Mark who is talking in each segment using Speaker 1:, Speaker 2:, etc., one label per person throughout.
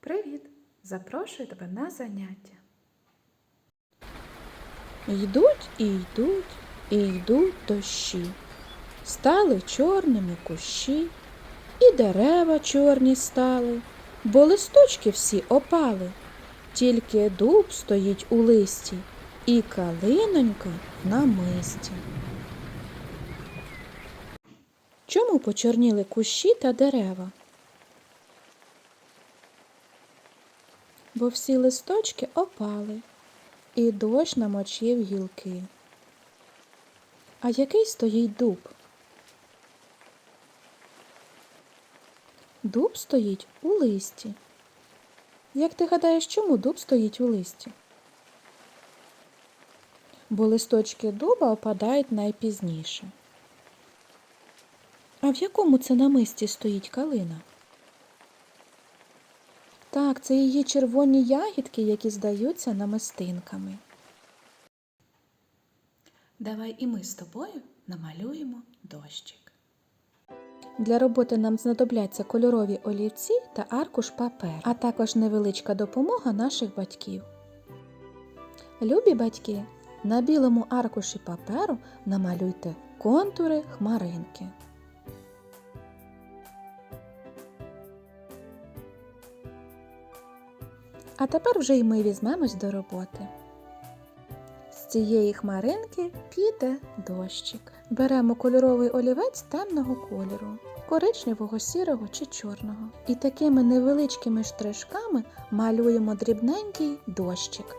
Speaker 1: Привіт! Запрошую тебе на заняття.
Speaker 2: Йдуть і йдуть, і йдуть дощі. Стали чорними кущі, і дерева чорні стали, бо листочки всі опали. Тільки дуб стоїть у листі, і калинонька на мисті. Чому почорніли кущі та дерева? Бо всі листочки опали, і дощ намочив гілки. А який стоїть дуб? Дуб стоїть у листі. Як ти гадаєш, чому дуб стоїть у листі? Бо листочки дуба опадають найпізніше. А в якому це намисті стоїть калина? Так, це її червоні ягідки, які здаються намистинками.
Speaker 1: Давай і ми з тобою намалюємо дощик.
Speaker 2: Для роботи нам знадобляться кольорові олівці та аркуш паперу, а також невеличка допомога наших батьків. Любі батьки, на білому аркуші паперу намалюйте контури хмаринки. А тепер вже й ми візьмемось до роботи. З цієї хмаринки піде дощик. Беремо кольоровий олівець темного кольору, коричневого, сірого чи чорного. І такими невеличкими штришками малюємо дрібненький дощик.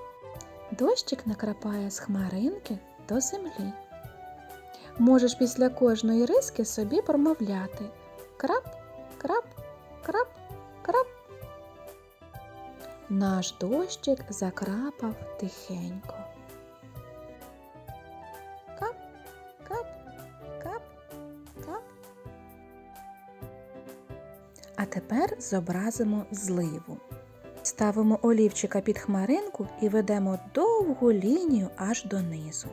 Speaker 2: Дощик накрапає з хмаринки до землі. Можеш після кожної риски собі промовляти крап, крап, крап. Наш дощик закрапав тихенько. Кап, кап, кап, кап. А тепер зобразимо зливу. Ставимо олівчика під хмаринку і ведемо довгу лінію аж донизу.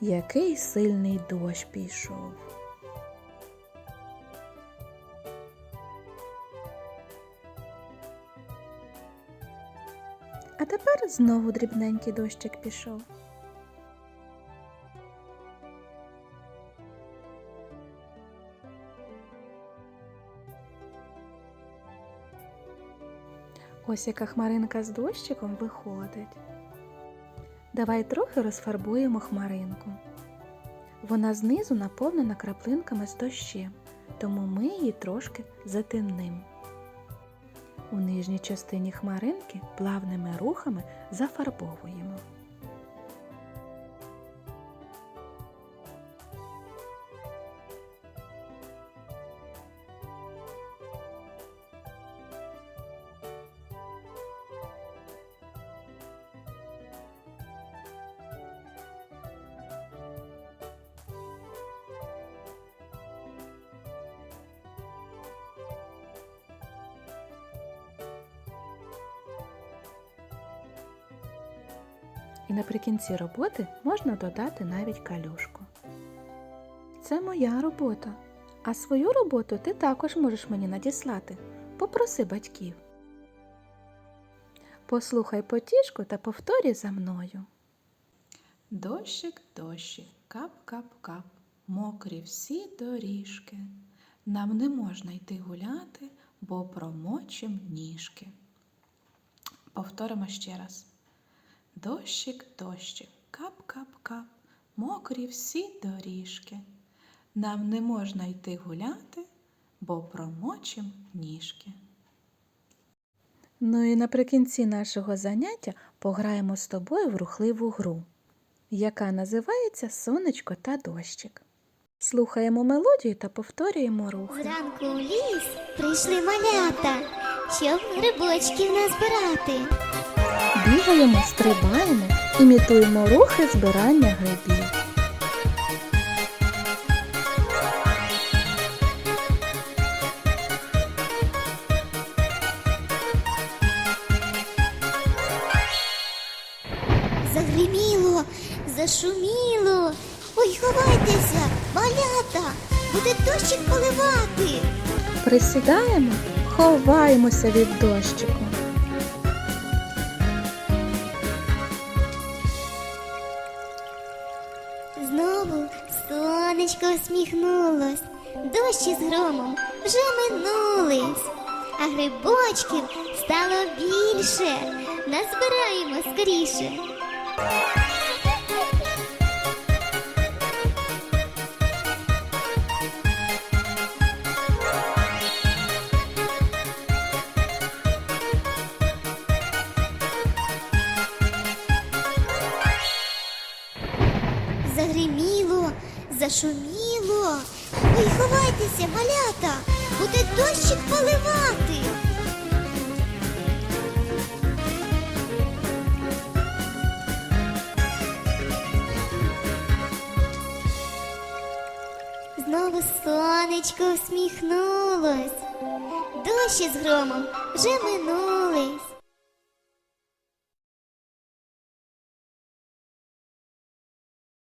Speaker 2: Який сильний дощ пішов. А тепер знову дрібненький дощик пішов. Ось яка хмаринка з дощиком виходить. Давай трохи розфарбуємо хмаринку. Вона знизу наповнена краплинками з дощем, тому ми її трошки затемним. У нижній частині хмаринки плавними рухами зафарбовуємо. І наприкінці роботи можна додати навіть калюшку. Це моя робота. А свою роботу ти також можеш мені надіслати. Попроси батьків. Послухай потішку та повторюй за мною.
Speaker 1: Дощик, дощик, кап-кап-кап, мокрі всі доріжки. Нам не можна йти гуляти, бо промочим ніжки. Повторимо ще раз. Дощик, дощик, кап-кап-кап, мокрі всі доріжки. Нам не можна йти гуляти, бо промочим ніжки.
Speaker 2: Ну і наприкінці нашого заняття пограємо з тобою в рухливу гру, яка називається Сонечко та дощик. Слухаємо мелодію та повторюємо рухи.
Speaker 3: Зранку у ліс прийшли малята, щоб грибочків назбирати.
Speaker 2: Бігаємо, стрибаємо, імітуємо рухи збирання грибів.
Speaker 3: Загриміло, зашуміло. Ой, ховайтеся, малята. буде дощик поливати.
Speaker 2: Присідаємо, ховаємося від дощику.
Speaker 3: Знову сонечко усміхнулось, дощі з громом вже минулись, а грибочків стало більше. Назбираємо скоріше. Зашуміло. Ой, ховайтеся, малята, буде дощик поливати. Знову сонечко усміхнулось. Дощі з громом вже минулись.